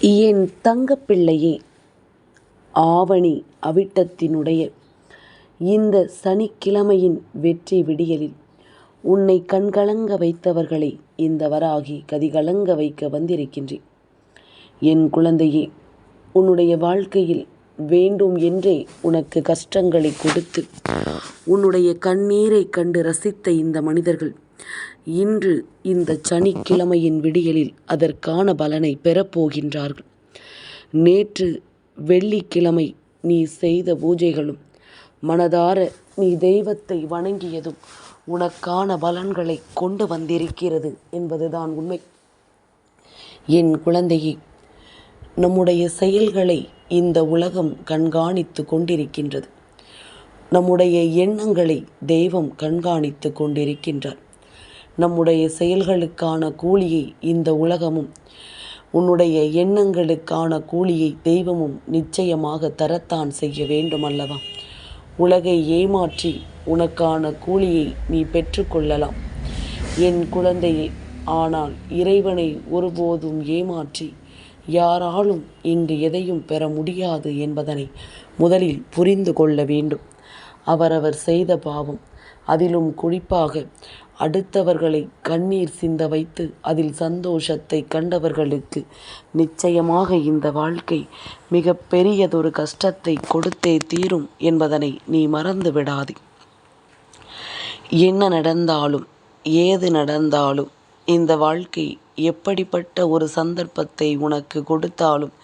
என் தங்கப்பிள்ளையே ஆவணி அவிட்டத்தினுடைய இந்த சனிக்கிழமையின் வெற்றி விடியலில் உன்னை கண்கலங்க வைத்தவர்களை இந்த வராகி கதிகலங்க வைக்க வந்திருக்கின்றேன். என் குழந்தையே உன்னுடைய வாழ்க்கையில் வேண்டும் என்றே உனக்கு கஷ்டங்களை கொடுத்து உன்னுடைய கண்ணீரை கண்டு ரசித்த இந்த மனிதர்கள் இன்று இந்த சனிக்கிழமையின் விடியலில் அதற்கான பலனை பெறப்போகின்றார்கள் நேற்று வெள்ளிக்கிழமை நீ செய்த பூஜைகளும் மனதார நீ தெய்வத்தை வணங்கியதும் உனக்கான பலன்களை கொண்டு வந்திருக்கிறது என்பதுதான் உண்மை. என் குழந்தையே நம்முடைய செயல்களை இந்த உலகம் கண்காணித்து கொண்டிருக்கின்றது. நம்முடைய எண்ணங்களை தெய்வம் கண்காணித்து கொண்டிருக்கின்றார். நம்முடைய செயல்களுக்கான கூலியை இந்த உலகமும் உன்னுடைய எண்ணங்களுக்கான கூலியை தெய்வமும் நிச்சயமாக தரத்தான் செய்ய வேண்டும் அல்லவா உலகை ஏமாற்றி உனக்கான கூலியை நீ பெற்றுக்கொள்ளலாம் என் குழந்தையே ஆனால் இறைவனை ஒருபோதும் ஏமாற்றி யாராலும் இங்கு எதையும் பெற முடியாது என்பதனை முதலில் புரிந்து கொள்ள வேண்டும். அவரவர் செய்த பாவம் அதிலும் குறிப்பாக அடுத்தவர்களை கண்ணீர் சிந்த வைத்து அதில் சந்தோஷத்தை கண்டவர்களுக்கு நிச்சயமாக இந்த வாழ்க்கை மிக பெரியதொரு கஷ்டத்தை கொடுத்தே தீரும் என்பதனை நீ மறந்து விடாதே. என்ன நடந்தாலும் ஏது நடந்தாலும் இந்த வாழ்க்கை எப்படிப்பட்ட ஒரு சந்தர்ப்பத்தை உனக்கு கொடுத்தாலும்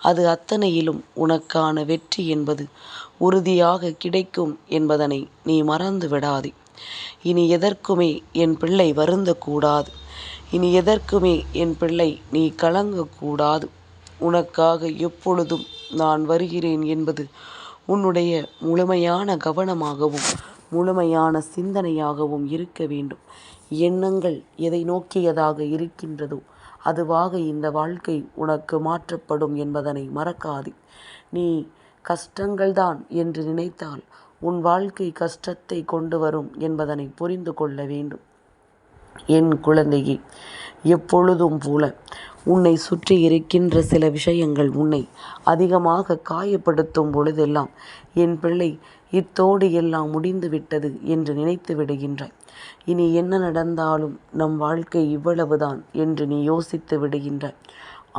அது அத்தனையிலும் உனக்கான வெற்றி என்பது உறுதியாக கிடைக்கும் என்பதனை நீ மறந்து விடாதே. இனி எதற்குமே என் பிள்ளை வருந்தக்கூடாது. இனி எதற்குமே என் பிள்ளை நீ கலங்கக்கூடாது. உனக்காக எப்பொழுதும் நான் வருகிறேன் என்பது உன்னுடைய முழுமையான கவனமாகவும் முழுமையான சிந்தனையாகவும் இருக்க வேண்டும். எண்ணங்கள் எதை நோக்கியதாக இருக்கின்றதோ அதுவாக இந்த வாழ்க்கை உனக்கு மாற்றப்படும் என்பதனை மறக்காது. நீ கஷ்டங்கள்தான் என்று நினைத்தால் உன் வாழ்க்கை கஷ்டத்தை கொண்டு வரும் என்பதனை புரிந்து கொள்ள வேண்டும். என் குழந்தையே எப்பொழுதும் போல உன்னை சுற்றி இருக்கின்ற சில விஷயங்கள் உன்னை அதிகமாக காயப்படுத்தும் பொழுதெல்லாம் என் பிள்ளை இத்தோடு எல்லாம் முடிந்து விட்டது என்று நினைத்து விடுகின்றாய். இனி என்ன நடந்தாலும் நம் வாழ்க்கை இவ்வளவுதான் என்று நீ யோசித்து விடுகின்றாய்.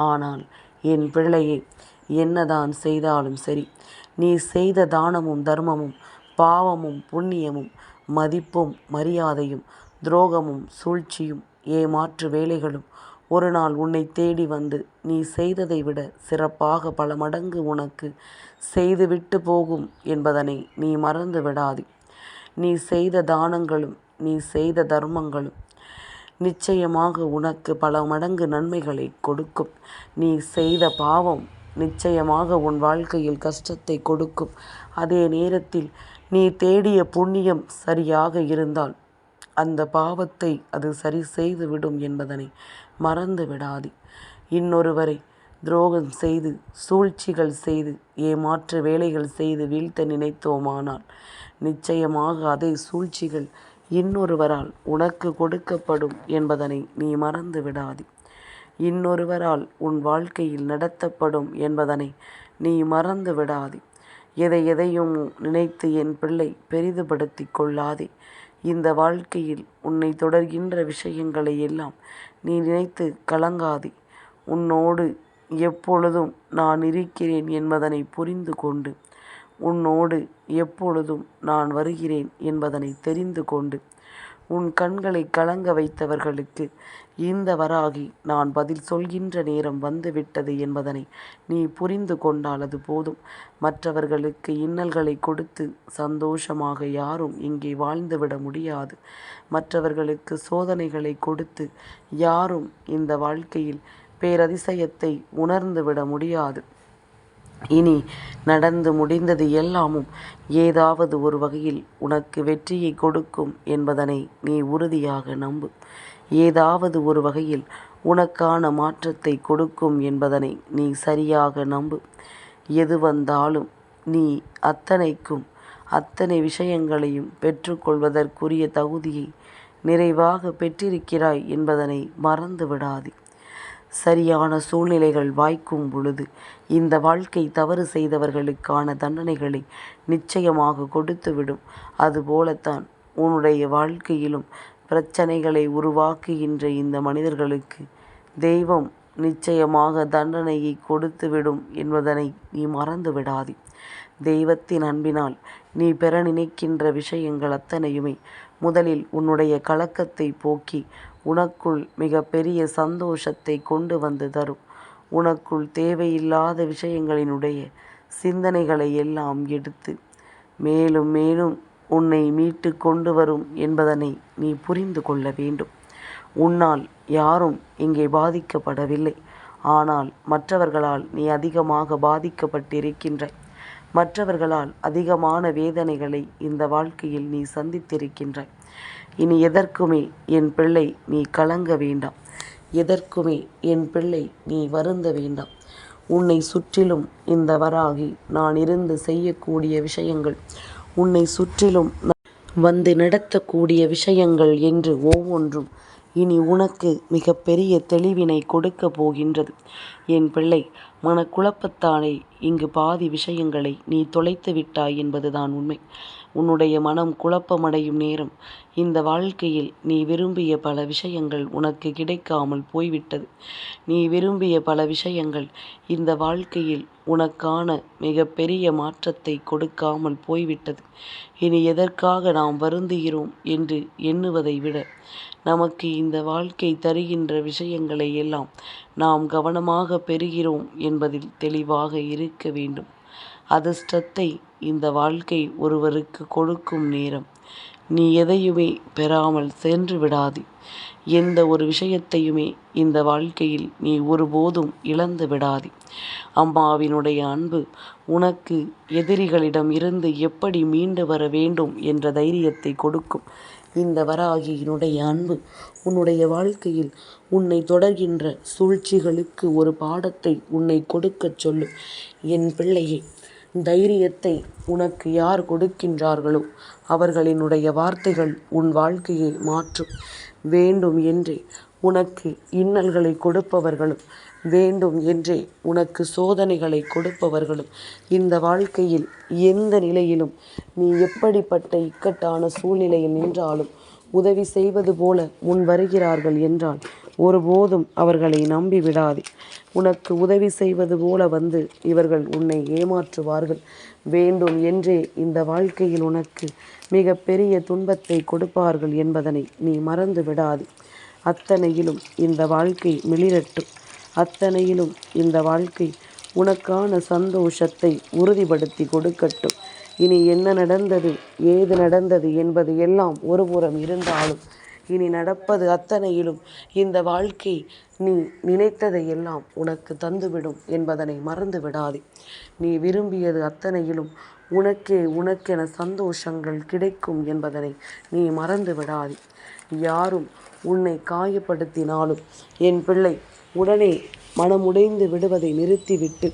ஆனால் என் பிள்ளையே என்னதான் செய்தாலும் சரி நீ செய்த தானமும் தர்மமும் பாவமும் புண்ணியமும் மதிப்பும் மரியாதையும் துரோகமும் சூழ்ச்சியும் ஏமாற்று வேலைகளும் ஒரு நாள் உன்னை தேடி வந்து நீ செய்ததை விட சிறப்பாக பல மடங்கு உனக்கு செய்துவிட்டு போகும் என்பதனை நீ மறந்து விடாதே. நீ செய்த தானங்களும் நீ செய்த தர்மங்களும் நிச்சயமாக உனக்கு பல மடங்கு நன்மைகளை கொடுக்கும். நீ செய்த பாவம் நிச்சயமாக உன் வாழ்க்கையில் கஷ்டத்தை கொடுக்கும். அதே நேரத்தில் நீ தேடிய புண்ணியம் சரியாக இருந்தால் அந்த பாவத்தை அது சரி செய்துவிடும் என்பதனை மறந்து விடாதே. இன்னொருவரை துரோகம் செய்து சூழ்ச்சிகள் செய்து ஏமாற்று வேலைகள் செய்து வீழ்த்த நினைத்தோமானால் நிச்சயமாக அதே சூழ்ச்சிகள் இன்னொருவரால் உனக்கு கொடுக்கப்படும் என்பதனை நீ மறந்து விடாதே. இன்னொருவரால் உன் வாழ்க்கையில் நடத்தப்படும் என்பதனை நீ மறந்து விடாதே. எதை எதையும் நினைத்து என் பிள்ளை பெரிதுபடுத்தி கொள்ளாதே. இந்த வாழ்க்கையில் உன்னை தொடர்கின்ற விஷயங்களை எல்லாம் நீ நினைத்து கலங்காதே. உன்னோடு எப்பொழுதும் நான் இருக்கிறேன் என்பதனை புரிந்து கொண்டு உன்னோடு எப்பொழுதும் நான் வருகிறேன் என்பதனை தெரிந்து கொண்டு உன் கண்களை கலங்க வைத்தவர்களுக்கு இந்த வராகி நான் பதில் சொல்கின்ற நேரம் வந்துவிட்டது என்பதனை நீ புரிந்து கொண்டால் அது போதும். மற்றவர்களுக்கு இன்னல்களை கொடுத்து சந்தோஷமாக யாரும் இங்கே வாழ்ந்துவிட முடியாது. மற்றவர்களுக்கு சோதனைகளை கொடுத்து யாரும் இந்த வாழ்க்கையில் பேரதிசயத்தை உணர்ந்துவிட முடியாது. இனி நடந்து முடிந்தது எல்லாமும் ஏதாவது ஒரு வகையில் உனக்கு வெற்றியை கொடுக்கும் என்பதனை நீ உறுதியாக நம்பு. ஏதாவது ஒரு வகையில் உனக்கான மாற்றத்தை கொடுக்கும் என்பதனை நீ சரியாக நம்பு. எது வந்தாலும் நீ அத்தனைக்கும் அத்தனை விஷயங்களையும் பெற்றுக்கொள்வதற்குரிய தகுதியை நிறைவாக பெற்றிருக்கிறாய் என்பதனை மறந்து விடாதே சரியான சூழ்நிலைகள் வாய்க்கும் பொழுது இந்த வாழ்க்கை தவறு செய்தவர்களுக்கான தண்டனைகளை நிச்சயமாக கொடுத்துவிடும். அதுபோலத்தான் உன்னுடைய வாழ்க்கையிலும் பிரச்சனைகளை உருவாக்குகின்ற இந்த மனிதர்களுக்கு தெய்வம் நிச்சயமாக தண்டனையை கொடுத்துவிடும் என்பதனை நீ மறந்து விடாதே தெய்வத்தின் அன்பினால் நீ பெற நினைக்கின்ற விஷயங்கள் அத்தனையுமே முதலில் உன்னுடைய கலக்கத்தை போக்கி உனக்குள் மிக பெரிய சந்தோஷத்தை கொண்டு வந்து தரும். உனக்குள் தேவையில்லாத விஷயங்களினுடைய சிந்தனைகளை எல்லாம் எடுத்து மேலும் மேலும் உன்னை மீட்டு கொண்டு வரும் என்பதனை நீ புரிந்து கொள்ள வேண்டும். உன்னால் யாரும் இங்கே பாதிக்கப்படவில்லை. ஆனால் மற்றவர்களால் நீ அதிகமாக பாதிக்கப்பட்டிருக்கின்றாய். மற்றவர்களால் அதிகமான வேதனைகளை இந்த வாழ்க்கையில் நீ சந்தித்திருக்கின்றாய். இனி எதற்குமே என் பிள்ளை நீ கலங்க வேண்டாம். எதற்குமே என் பிள்ளை நீ வருந்த வேண்டாம். உன்னை சுற்றிலும் இந்த வராகி நான் இருந்து செய்யக்கூடிய விஷயங்கள் உன்னை சுற்றிலும் வந்து நடத்தக்கூடிய விஷயங்கள் என்று ஒவ்வொன்றும் இனி உனக்கு மிகப்பெரிய தெளிவினை கொடுக்கப் போகின்றது. என் பிள்ளை மனக்குழப்பத்தானே இங்கு பாதி விஷயங்களை நீ தொலைத்து விட்டாய் என்பதுதான் உண்மை. உன்னுடைய மனம் குழப்பமடையும் நேரம் இந்த வாழ்க்கையில் நீ விரும்பிய பல விஷயங்கள் உனக்கு கிடைக்காமல் போய்விட்டது. நீ விரும்பிய பல விஷயங்கள் இந்த வாழ்க்கையில் உனக்கான மிகப்பெரிய மாற்றத்தை கொடுக்காமல் போய்விட்டது. இனி எதற்காக நாம் வருந்துகிறோம் என்று எண்ணுவதை விட நமக்கு இந்த வாழ்க்கை தருகின்ற விஷயங்களை எல்லாம் நாம் கவனமாக பெறுகிறோம் என்பதில் தெளிவாக இருக்க வேண்டும். அதிர்ஷ்டத்தை இந்த வாழ்க்கை ஒருவருக்கு கொடுக்கும் நேரம். நீ எதையுமே பெறாமல் சென்று விடாது. எந்த ஒரு விஷயத்தையுமே இந்த வாழ்க்கையில் நீ ஒருபோதும் இழந்து விடாது. அம்மாவினுடைய அன்பு உனக்கு எதிரிகளிடம் இருந்து எப்படி மீண்டு வர வேண்டும் என்ற தைரியத்தை கொடுக்கும். இந்த வராகியினுடைய அன்பு உன்னுடைய வாழ்க்கையில் உன்னை தொடர்கின்ற சூழ்ச்சிகளுக்கு ஒரு பாடத்தை உன்னை கொடுக்கச் சொல்லும் என் பிள்ளையே தைரியத்தை உனக்கு யார் கொடுக்கின்றார்களோ அவர்களினுடைய வார்த்தைகள் உன் வாழ்க்கையை மாற்றும். வேண்டும் என்றே உனக்கு இன்னல்களை கொடுப்பவர்களும் வேண்டும் என்றே உனக்கு சோதனைகளை கொடுப்பவர்களும் இந்த வாழ்க்கையில் எந்த நிலையிலும் நீ எப்படிப்பட்ட இக்கட்டான சூழ்நிலையில் நின்றாலும் உதவி செய்வது போல முன் வருகிறார்கள் என்றால் ஒருபோதும் அவர்களை நம்பி விடாதே. உனக்கு உதவி செய்வது போல வந்து இவர்கள் உன்னை ஏமாற்றுவார்கள். வேண்டும் என்றே இந்த வாழ்க்கையில் உனக்கு மிக பெரிய துன்பத்தை கொடுப்பார்கள் என்பதனை நீ மறந்து விடாதே. அத்தனையிலும் இந்த வாழ்க்கை மிளிரட்டும். அத்தனையிலும் இந்த வாழ்க்கை உனக்கான சந்தோஷத்தை உறுதிப்படுத்தி கொடுக்கட்டும். இனி என்ன நடந்தது ஏது நடந்தது என்பது எல்லாம் ஒருபுறம் இருந்தாலும் இனி நடப்பது அத்தனையிலும் இந்த வாழ்க்கை நீ நினைத்ததை எல்லாம் உனக்கு தந்துவிடும் என்பதனை மறந்து விடாதே. நீ விரும்பியது அத்தனையிலும் உனக்கே உனக்கென சந்தோஷங்கள் கிடைக்கும் என்பதனை நீ மறந்து விடாதே. யாரும் உன்னை காயப்படுத்தினாலும் என் பிள்ளை உடனே மனமுடைந்து விடுவதை நிறுத்திவிட்டு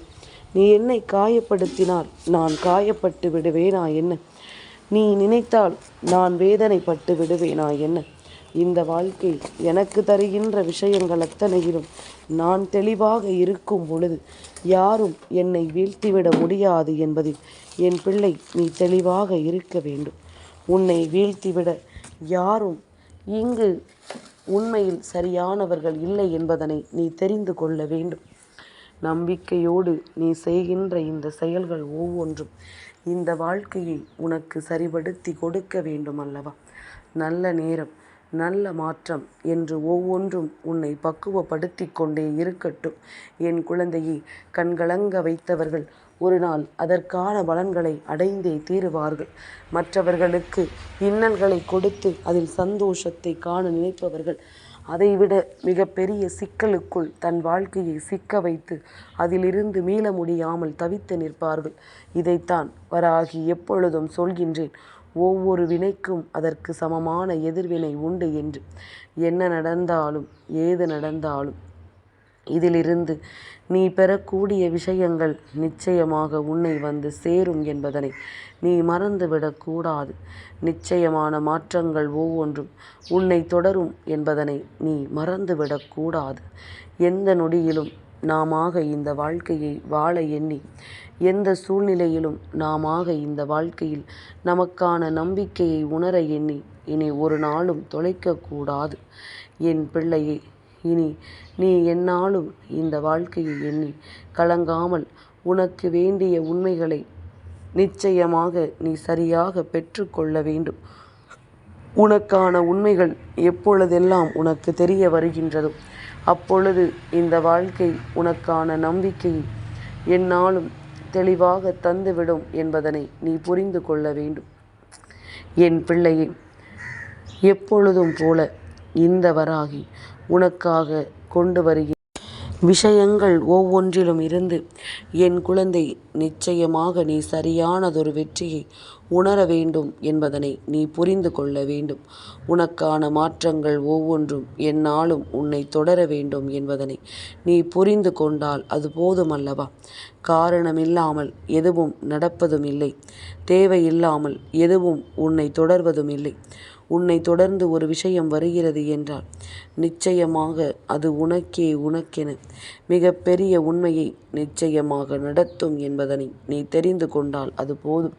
நீ என்னை காயப்படுத்தினால் நான் காயப்பட்டு விடுவேனா என்ன? நீ நினைத்தால் நான் வேதனைப்பட்டு விடுவேனா என்ன? இந்த வாழ்க்கை எனக்கு தருகின்ற விஷயங்கள் அத்தனையிலும் நான் தெளிவாக இருக்கும் பொழுது யாரும் என்னை வீழ்த்திவிட முடியாது என்பதில் என் பிள்ளை நீ தெளிவாக இருக்க வேண்டும். உன்னை வீழ்த்திவிட யாரும் இங்கு உண்மையில் சரியானவர்கள் இல்லை என்பதனை நீ தெரிந்து கொள்ள வேண்டும். நம்பிக்கையோடு நீ செய்கின்ற இந்த செயல்கள் ஒவ்வொன்றும் இந்த வாழ்க்கையை உனக்கு சரிபடுத்தி கொடுக்க வேண்டும் அல்லவா? நல்ல நேரம் நல்ல மாற்றம் என்று ஒவ்வொன்றும் உன்னை பக்குவப்படுத்தி கொண்டே இருக்கட்டும். என் குழந்தையை கண்கலங்க வைத்தவர்கள் ஒரு நாள் அதற்கான பலன்களை அடைந்தே தீருவார்கள். மற்றவர்களுக்கு இன்னல்களை கொடுத்து அதில் சந்தோஷத்தை காண நினைப்பவர்கள் அதைவிட மிகப்பெரிய சிக்கலுக்குள் தன் வாழ்க்கையை சிக்க வைத்து அதிலிருந்து மீள முடியாமல் தவித்து நிற்பார்கள். இதைத்தான் வராகி எப்பொழுதும் சொல்கின்றேன் ஒவ்வொரு வினைக்கும் அதற்கு சமமான எதிர்வினை உண்டு என்று. என்ன நடந்தாலும் ஏது நடந்தாலும் இதிலிருந்து நீ பெறக்கூடிய விஷயங்கள் நிச்சயமாக உன்னை வந்து சேரும் என்பதனை நீ மறந்துவிடக்கூடாது. நிச்சயமான மாற்றங்கள் ஒவ்வொன்றும் உன்னை தொடரும் என்பதனை நீ மறந்துவிடக்கூடாது. எந்த நொடியிலும் நாமாக இந்த வாழ்க்கையை வாழ எண்ணி எந்த சூழ்நிலையிலும் நாமாக இந்த வாழ்க்கையில் நமக்கான நம்பிக்கையை உணர எண்ணி இனி ஒரு நாளும் தொலைக்கக்கூடாது. என் பிள்ளையை இனி நீ எந்நாளும் இந்த வாழ்க்கையை எண்ணி கலங்காமல் உனக்கு வேண்டிய உண்மைகளை நிச்சயமாக நீ சரியாக பெற்றுக்கொள்ள வேண்டும். உனக்கான உண்மைகள் எப்பொழுதெல்லாம் உனக்கு தெரிய வருகின்றதோ அப்பொழுது இந்த வாழ்க்கை உனக்கான நம்பிக்கையை என்னாலும் தெளிவாக தந்துவிடும் என்பதனை நீ புரிந்து கொள்ள வேண்டும். என் பிள்ளையை எப்பொழுதும் போல இந்த வராகி உனக்காக கொண்டு வருகிற விஷயங்கள் ஒவ்வொன்றிலும் இருந்து என் குழந்தை நிச்சயமாக நீ சரியானதொரு வெற்றியை உணர வேண்டும் என்பதனை நீ புரிந்து கொள்ள வேண்டும். உனக்கான மாற்றங்கள் ஒவ்வொன்றும் என்னாலும் உன்னை தொடர வேண்டும் என்பதனை நீ புரிந்து கொண்டால் அது போதுமல்லவா? காரணமில்லாமல் எதுவும் நடப்பதும் இல்லை. தேவையில்லாமல் எதுவும் உன்னை தொடர்வதும் இல்லை. உன்னை தொடர்ந்து ஒரு விஷயம் வருகிறது என்றால் நிச்சயமாக அது உனக்கே உனக்கென மிகப்பெரிய உண்மையை நிச்சயமாக நடத்தும் என்பதனை நீ தெரிந்து கொண்டால் அது போதும்.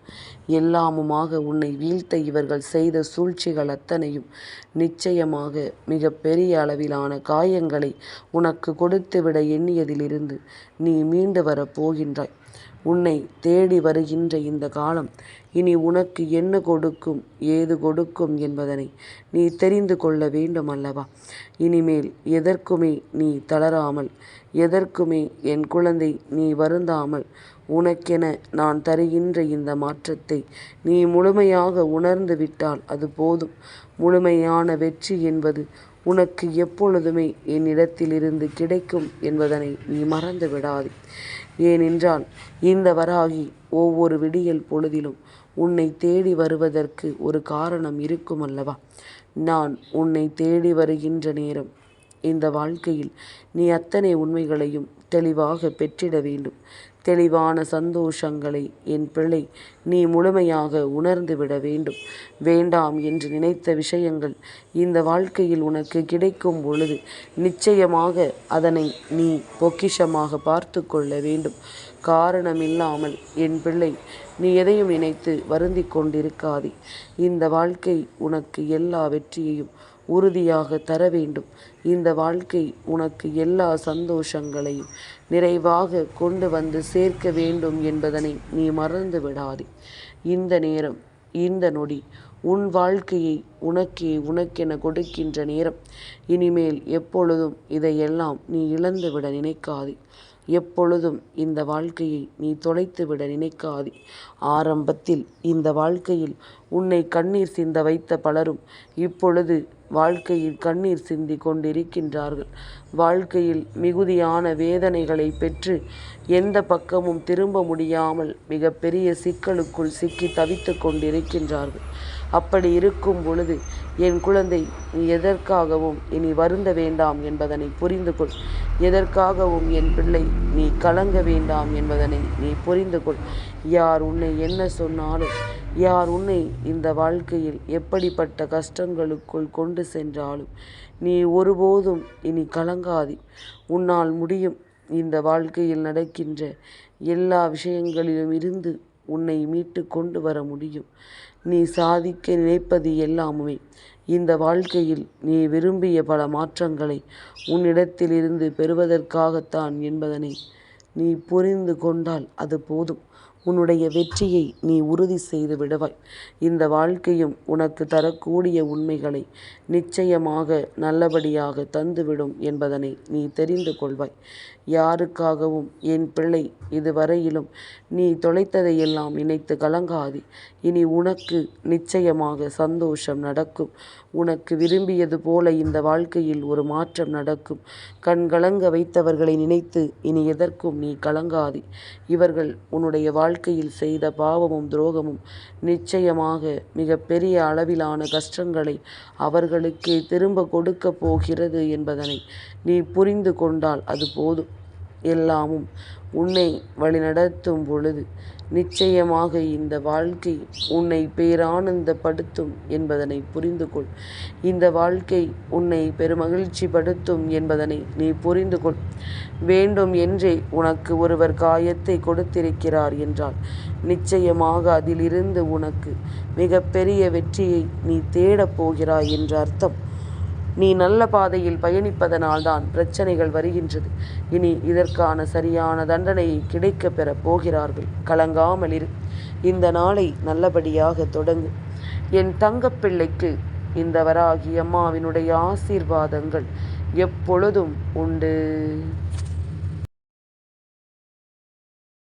எல்லாமுமாக உன்னை வீழ்த்த இவர்கள் செய்த சூழ்ச்சிகள் அத்தனையும் நிச்சயமாக மிகப்பெரிய அளவிலான காயங்களை உனக்கு கொடுத்துவிட எண்ணியதிலிருந்து நீ மீண்டு வரப் போகின்றாய். உன்னை தேடி வருகின்ற இந்த காலம். இனி உனக்கு என்ன கொடுக்கும் ஏது கொடுக்கும் என்பதனை நீ தெரிந்து கொள்ள வேண்டும் அல்லவா? இனிமேல் எதற்குமே நீ தளராமல் எதற்குமே என் குழந்தை நீ வருந்தாமல் உனக்கென நான் தருகின்ற இந்த மாற்றத்தை நீ முழுமையாக உணர்ந்து விட்டால் அது போதும். முழுமையான வெற்றி என்பது உனக்கு எப்பொழுதுமே என்னிடத்திலிருந்து கிடைக்கும் என்பதனை நீ மறந்து விடாதே ஏனென்றால் இந்த வராகி ஒவ்வொரு விடியல் பொழுதிலும் உன்னை தேடி வருவதற்கு ஒரு காரணம் இருக்கும் அல்லவா நான் உன்னை தேடி வருகின்ற நேரம் இந்த வாழ்க்கையில் நீ அத்தனை உண்மைகளையும் தெளிவாக பெற்றிட வேண்டும். தெளிவான சந்தோஷங்களை என் பிள்ளை நீ முழுமையாக உணர்ந்து விட வேண்டும். வேண்டாம் என்று நினைத்த விஷயங்கள் இந்த வாழ்க்கையில் உனக்கு கிடைக்கும் பொழுது நிச்சயமாக அதனை நீ பொக்கிஷமாக பார்த்து கொள்ள வேண்டும். காரணமில்லாமல் என் பிள்ளை நீ எதையும் நினைத்து வருந்தி கொண்டிருக்காதே. இந்த வாழ்க்கை உனக்கு எல்லா வெற்றியையும் உறுதியாக தர வேண்டும். இந்த வாழ்க்கை உனக்கு எல்லா சந்தோஷங்களையும் நிறைவாக கொண்டு வந்து சேர்க்க வேண்டும் என்பதனை நீ மறந்து விடாதே. இந்த நேரம் இந்த நொடி உன் வாழ்க்கையை உனக்கே உனக்கென கொடுக்கின்ற நேரம். இனிமேல் எப்பொழுதும் இதையெல்லாம் நீ இழந்துவிட நினைக்காதே. எப்பொழுதும் இந்த வாழ்க்கையை நீ தொலைத்துவிட நினைக்காதே. ஆரம்பத்தில் இந்த வாழ்க்கையில் உன்னை கண்ணீர் சிந்த வைத்த பலரும் இப்பொழுது வாழ்க்கையில் கண்ணீர் சிந்தி கொண்டிருக்கின்றார்கள். வாழ்க்கையில் மிகுதியான வேதனைகளை பெற்று எந்த பக்கமும் திரும்ப முடியாமல் மிகப்பெரிய சிக்கலுக்குள் சிக்கி தவித்து கொண்டிருக்கின்றார்கள். அப்படி இருக்கும் பொழுது என் குழந்தை நீ எதற்காகவும் இனி வருந்த வேண்டாம் என்பதனை புரிந்து கொள் எதற்காகவும் என் பிள்ளை நீ கலங்க வேண்டாம் என்பதனை நீ புரிந்து கொள் யார் உன்னை என்ன சொன்னாலும் யார் உன்னை இந்த வாழ்க்கையில் எப்படிப்பட்ட கஷ்டங்களுக்குள் கொண்டு சென்றாலும் நீ ஒருபோதும் இனி கலங்காதி. உன்னால் முடியும் இந்த வாழ்க்கையில் நடக்கின்ற எல்லா விஷயங்களிலும் இருந்து உன்னை மீட்டு கொண்டு வர முடியும். நீ சாதிக்க நினைப்பது எல்லாமுமே. இந்த வாழ்க்கையில் நீ விரும்பிய பல மாற்றங்களை உன்னிடத்திலிருந்து பெறுவதற்காகத்தான் என்பதனை நீ புரிந்து கொண்டால் அது போதும். உன்னுடைய வெற்றியை நீ உறுதி செய்து விடுவாய். இந்த வாழ்க்கையும் உனக்கு தரக்கூடிய உண்மைகளை நிச்சயமாக நல்லபடியாக தந்துவிடும் என்பதனை நீ தெரிந்து கொள்வாய். யாருக்காகவும்? என் பிள்ளை இதுவரையிலும் நீ தொலைத்ததையெல்லாம் நினைத்து கலங்காதே. இனி உனக்கு நிச்சயமாக சந்தோஷம் நடக்கும். உனக்கு விரும்பியது போல இந்த வாழ்க்கையில் ஒரு மாற்றம் நடக்கும். கண் கலங்க வைத்தவர்களை நினைத்து இனி எதற்கும் நீ கலங்காதே. இவர்கள் உன்னுடைய வாழ்க்கையில் செய்த பாவமும் துரோகமும் நிச்சயமாக மிக பெரிய அளவிலான கஷ்டங்களை அவர்களுக்கே திரும்ப கொடுக்க போகிறது என்பதனை நீ புரிந்து கொண்டால் அது போதும். எல்லாமும் உன்னை வழிநடத்தும் பொழுது நிச்சயமாக இந்த வாழ்க்கை உன்னை பேரானந்தப்படுத்தும் என்பதனை புரிந்து கொள் இந்த வாழ்க்கை உன்னை பெருமகிழ்ச்சி படுத்தும் என்பதனை நீ புரிந்து கொள் வேண்டும் என்றே உனக்கு ஒருவர் காயத்தை கொடுத்திருக்கிறார் என்றால் நிச்சயமாக அதிலிருந்து உனக்கு மிகப்பெரிய வெற்றியை நீ தேடப் போகிறாய் என்ற அர்த்தம். நீ நல்ல பாதையில் பயணிப்பதனால்தான் பிரச்சனைகள் வருகின்றது. இனி இதற்கான சரியான தண்டனையை கிடைக்கப் பெற போகிறார்கள். கலங்காமல் இரு. இந்த நாளை நல்லபடியாக தொடங்கு. என் தங்கப்பிள்ளைக்கு இந்த வராகி அம்மாவினுடைய ஆசீர்வாதங்கள் எப்பொழுதும் உண்டு.